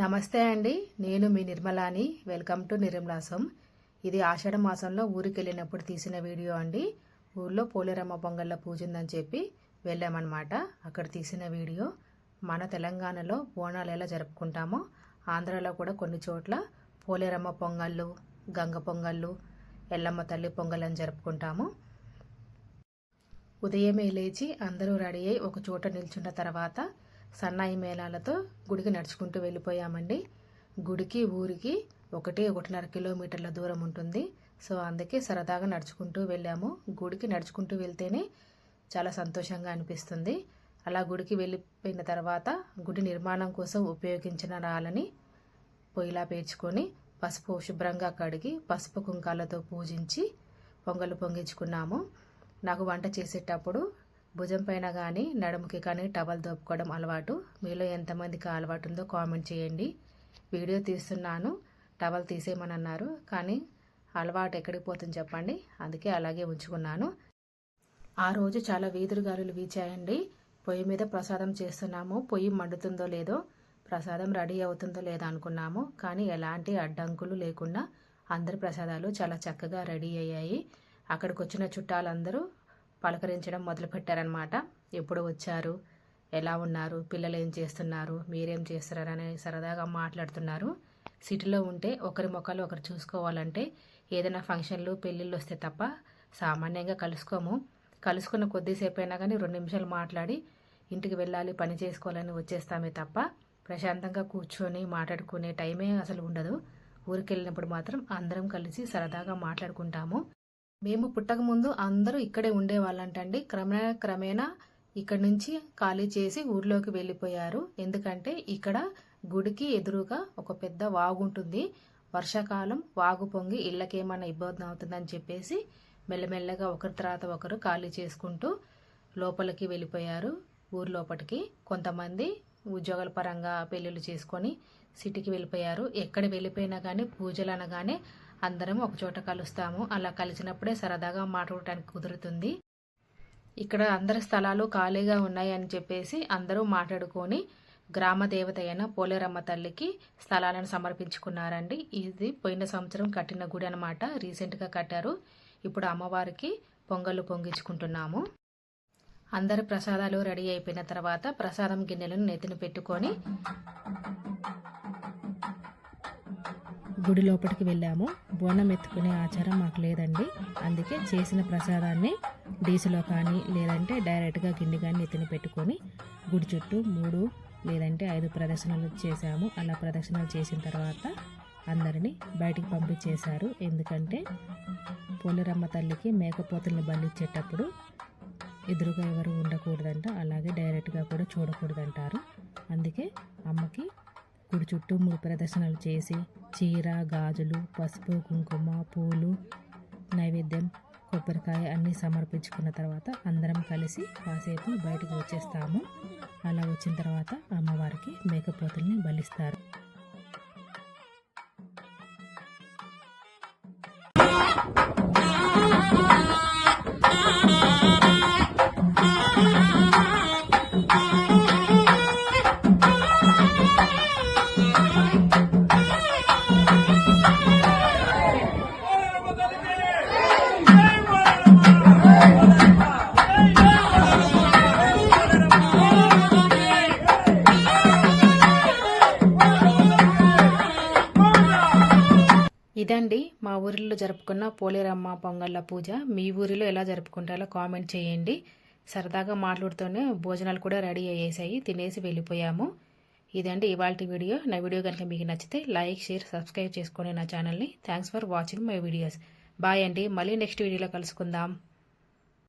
నమస్తే అండి నేను మీ నిర్మలాని. Welcome to నిర్మలాసం. ఇది ఆషాఢ మాసంలో ఊరికి వెళ్ళినప్పుడు తీసిన వీడియో అండి. ఊర్లో పోలేరమ్మ పొంగళ్ళ పూజ ఉందని చెప్పి వెళ్ళామన్నమాట. అక్కడ తీసిన వీడియో మన తెలంగాణలో బోనాలు ఎలా జరుపుకుంటామో ఆంధ్రాలో కూడా కొన్ని చోట్ల పోలేరమ్మ పొంగళ్ళు గంగ పొంగళ్ళు ఎల్లమ్మ తల్లి పొంగళ్ళని జరుపుకుంటాము. ఉదయమే లేచి అందరూ రెడీ అయి ఒక చోట నిల్చున్న తర్వాత సన్నాయి మేళాలతో గుడికి నడుచుకుంటూ వెళ్ళిపోయామండి. గుడికి ఊరికి ఒకటి ఒకటిన్నర కిలోమీటర్ల దూరం ఉంటుంది. సో అందుకే సరదాగా నడుచుకుంటూ వెళ్ళాము. గుడికి నడుచుకుంటూ వెళ్తేనే చాలా సంతోషంగా అనిపిస్తుంది. అలా గుడికి వెళ్ళిపోయిన తర్వాత గుడి నిర్మాణం కోసం ఉపయోగించిన రాళ్ళని పొయ్యిలా పేర్చుకొని పసుపు శుభ్రంగా కడిగి పసుపు కుంకాలతో పూజించి పొంగలు పొంగించుకున్నాము. నాకు వంట చేసేటప్పుడు భుజం పైన కానీ నడుముకి కానీ టవల్ దోపుకోవడం అలవాటు. మీలో ఎంతమందికి అలవాటు ఉందో కామెంట్ చేయండి. వీడియో తీస్తున్నాను టవల్ తీసేయమని అన్నారు కానీ అలవాటు ఎక్కడికి పోతుంది చెప్పండి. అందుకే అలాగే ఉంచుకున్నాను. ఆ రోజు చాలా వీధులు గాలులు వీచాయండి. పొయ్యి మీద ప్రసాదం చేస్తున్నాము. పొయ్యి మండుతుందో లేదో ప్రసాదం రెడీ అవుతుందో లేదో అనుకున్నాము. కానీ ఎలాంటి అడ్డంకులు లేకుండా అందరి ప్రసాదాలు చాలా చక్కగా రెడీ అయ్యాయి. అక్కడికి వచ్చిన చుట్టాలందరూ పలకరించడం మొదలుపెట్టారనమాట ఎప్పుడు వచ్చారు? ఎలా ఉన్నారు? పిల్లలు ఏం చేస్తున్నారు? మీరేం చేస్తున్నారు అని సరదాగా మాట్లాడుతున్నారు. సిటీలో ఉంటే ఒకరి మొక్కలు ఒకరు చూసుకోవాలంటే ఏదైనా ఫంక్షన్లు పెళ్ళిళ్ళు వస్తే తప్ప సామాన్యంగా కలుసుకోము. కలుసుకున్న కొద్దిసేపు అయినా కానీ రెండు నిమిషాలు మాట్లాడి ఇంటికి వెళ్ళాలి పని చేసుకోవాలని వచ్చేస్తామే తప్ప ప్రశాంతంగా కూర్చొని మాట్లాడుకునే టైమే అసలు ఉండదు. ఊరికి వెళ్ళినప్పుడు మాత్రం అందరం కలిసి సరదాగా మాట్లాడుకుంటాము. మేము పుట్టక ముందు అందరూ ఇక్కడే ఉండేవాళ్ళంటండి. క్రమేణా క్రమేణా ఇక్కడ నుంచి ఖాళీ చేసి ఊర్లోకి వెళ్ళిపోయారు. ఎందుకంటే ఇక్కడ గుడికి ఎదురుగా ఒక పెద్ద వాగు ఉంటుంది వర్షాకాలం వాగు పొంగి ఇళ్ళకేమైనా ఇబ్బంది అవుతుందని చెప్పేసి మెల్లమెల్లగా ఒకరి తర్వాత ఒకరు ఖాళీ చేసుకుంటూ లోపలికి వెళ్ళిపోయారు. ఊరు లోపలికి కొంతమంది ఉద్యోగాల పరంగా పెళ్ళిళ్ళు చేసుకొని సిటీకి వెళ్ళిపోయారు. ఎక్కడ వెళ్ళిపోయినా కానీ పూజలు అనగానే అందరం ఒకచోట కలుస్తాము. అలా కలిసినప్పుడే సరదాగా మాట్లాడటానికి కుదురుతుంది. ఇక్కడ అందరి స్థలాలు ఖాళీగా ఉన్నాయి అని చెప్పేసి అందరూ మాట్లాడుకొని గ్రామ దేవత అయిన పోలేరమ్మ తల్లికి స్థలాలను సమర్పించుకున్నారండి. ఇది పోయిన సంవత్సరం కట్టిన గుడి అనమాట రీసెంట్గా కట్టారు. ఇప్పుడు అమ్మవారికి పొంగళ్ళు పొంగించుకుంటున్నాము. అందరి ప్రసాదాలు రెడీ అయిపోయిన తర్వాత ప్రసాదం గిన్నెలను నెత్తిన పెట్టుకొని గుడి లోపలికి వెళ్ళాము. బోనం ఎత్తుకునే ఆచారం మాకు లేదండి. అందుకే చేసిన ప్రసాదాన్ని డీసులో కానీ లేదంటే డైరెక్ట్గా గిన్నె కానీ ఎత్తిన పెట్టుకొని గుడి చుట్టూ మూడు లేదంటే ఐదు ప్రదర్శనలు చేశాము. అలా ప్రదర్శనలు చేసిన తర్వాత అందరినీ బయటికి పంపించేశారు. ఎందుకంటే పోలేరమ్మ తల్లికి మేకపోతుల్ని బలిచ్చేటప్పుడు ఎదురుగా ఎవరు ఉండకూడదంట. అలాగే డైరెక్ట్గా కూడా చూడకూడదంటారు. అందుకే అమ్మకి గుడి చుట్టూ మూడు ప్రదర్శనలు చేసి చీర గాజులు పసుపు కుంకుమ పూలు నైవేద్యం కొబ్బరికాయ అన్నీ సమర్పించుకున్న తర్వాత అందరం కలిసి కాసేపు బయటకు వచ్చేస్తాము. అలా వచ్చిన తర్వాత అమ్మవారికి మేకపోతుల్ని బలిస్తారు. ఇదండి మా ఊరిలో జరుపుకున్న పోలేరమ్మ పొంగళ్ళ పూజ. మీ ఊరిలో ఎలా జరుపుకుంటారో కామెంట్ చేయండి. సరదాగా మాట్లాడుతూనే భోజనాలు కూడా రెడీ అయ్యేసాయి. తినేసి వెళ్ళిపోయాము. ఇదండి ఇవాళ వీడియో. నా వీడియో కనుక మీకు నచ్చితే లైక్ షేర్ సబ్స్క్రైబ్ చేసుకోండి నా ఛానల్ని. Thanks for watching my videos bye అండి. మళ్ళీ నెక్స్ట్ వీడియోలో కలుసుకుందాం.